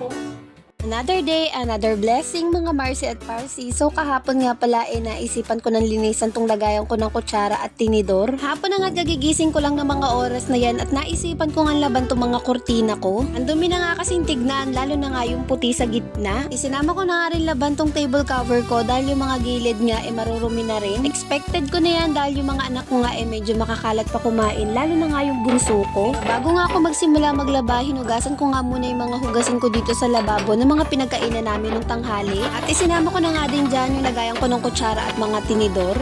哦 Another day, another blessing mga Marcy at Parsi. So kahapon nga pala eh naisipan ko ng linisan tong lagayan ko ng kutsara at tinidor. Hapon na nga gagigising ko lang ng mga oras na yan at naisipan ko nga laban tong mga kurtina ko. Ang dumi na nga kasing tignan, lalo na nga yung puti sa gitna. Isinama ko na nga rin laban tong table cover ko dahil yung mga gilid nga eh marurumi na rin. Expected ko na yan dahil yung mga anak ko nga eh medyo makakalat pa kumain, lalo na nga yung bunso ko. Bago nga ako magsimula maglaba, hinugasan ko nga muna yung mga hugasin ko dito sa lababo ng mga pinagkainan namin nung tanghali. At isinama ko na nga din dyan yung lagayan ko ng kutsara at mga tinidor.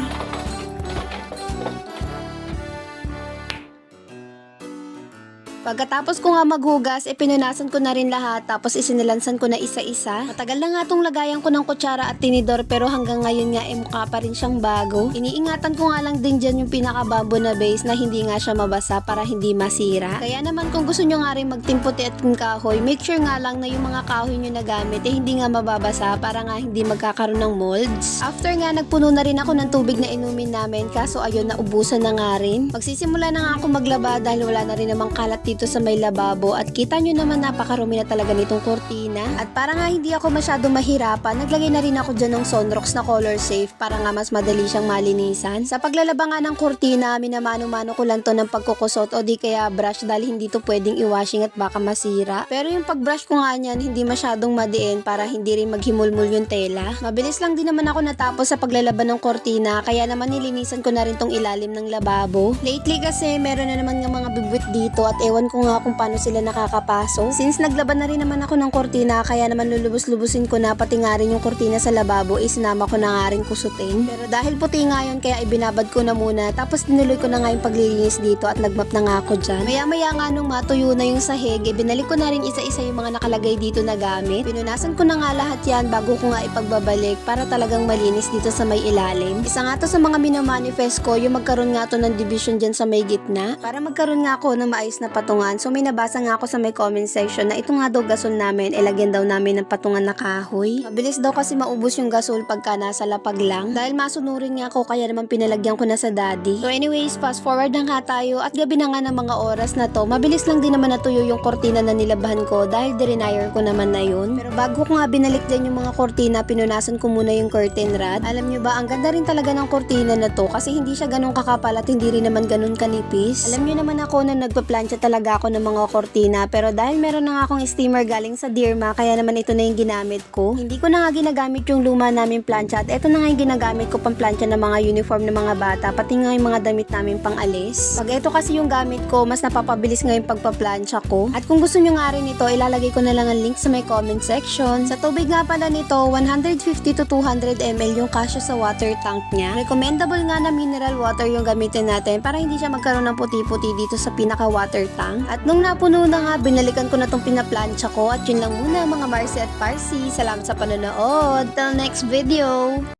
Pagkatapos ko nga maghugas, e pinunasan ko na rin lahat tapos isinilansan ko na isa-isa. Matagal na nga tong lagayan ko ng kutsara at tinidor pero hanggang ngayon nga e mukha pa rin siyang bago. Iniingatan ko nga lang din dyan yung pinaka-bamboo na base na hindi nga siya mabasa para hindi masira. Kaya naman kung gusto nyo nga rin magtimputi at kahoy, make sure nga lang na yung mga kahoy nyo na gamit eh hindi nga mababasa para nga hindi magkakaroon ng molds. After nga nagpuno na rin ako ng tubig na inumin namin kaso ayun naubusan na nga rin. Magsisimula na nga ako maglaba dahil wala na rin namang kalat sa may lababo at kita nyo naman napakarumi na talaga nitong kortina. At para nga hindi ako masyado mahirapan, naglagay na rin ako dyan ng Sonrox na color safe para nga mas madali siyang malinisan. Sa paglalaba nga ng kortina, minamano-mano ko lang to ng pagkukusot o di kaya brush dahil hindi to pwedeng i-washing at baka masira. Pero yung pagbrush ko nga niyan, hindi masyadong madiin para hindi rin maghimulmul yung tela. Mabilis lang din naman ako natapos sa paglalaba ng kortina kaya naman nilinisan ko na rin tong ilalim ng lababo. Lately kasi meron na naman ng mga bibwit dito at ewan ko nga kung paano sila nakakapasok. Since naglaban na rin naman ako ng kortina kaya naman lulubos-lubusin ko na pati nga rin yung kortina sa lababo isinama ko na nga rin kusutin. Pero dahil puti nga yun kaya ibinabad ko na muna tapos tinuloy ko na nga yung paglilinis dito at nagmap na nga ako dyan. Maya-maya nga nung matuyo na yung sahig, ibinalik ko na rin isa-isa yung mga nakalagay dito na gamit. Pinunasan ko na nga lahat yan bago ko nga ipagbabalik para talagang malinis dito sa may ilalim. Isa nga to sa mga minamanifest ko yung magkaroon nga to ng division dyan sa may gitna para magkaroon nga ako ng maayos na patungan. So may nabasa nga ako sa may comment section na ito nga daw gasol namin, ilagyan daw namin ng patungan na kahoy. Mabilis daw kasi maubos yung gasol pagka nasa lapag lang. Dahil masunurin nga ako kaya naman pinalagyan ko na sa daddy. So anyways, fast forward na nga tayo at gabi na nga ng mga oras na to. Mabilis lang din naman natuyo yung kortina na nilabahan ko dahil derinire ko naman na yun. Pero bago ko nga binalik dyan yung mga kortina, pinunasan ko muna yung curtain rod. Alam nyo ba, ang ganda rin talaga ng kortina na to kasi hindi siya ganun kakapal at hindi rin naman ganun kanipis. Alam nyo naman ako na nagpa-plancha talaga ako ng mga kortina pero dahil meron na nga akong steamer galing sa Dirma kaya naman ito na yung ginamit ko. Hindi ko na nga ginagamit yung luma namin plancha at ito na nga yung ginagamit ko pang plancha ng mga uniform ng mga bata pati nga yung mga damit namin pang alis. Pag ito kasi yung gamit ko, mas napapabilis nga yung pagpa-plancha ko. At kung gusto nyo nga rin ito, ilalagay ko na lang ang link sa may comment section. Sa tubig nga pala nito, 150 to 200 ml yung kasya sa water tank niya. Recommendable nga na mineral water yung gamitin natin para hindi siya magkaroon ng puti-puti dito sa pinaka water tank. At nung napuno na nga, binalikan ko na tong pinaplansya ko at yun lang muna mga Marcy at Parsi. Salamat sa panonood. Till next video!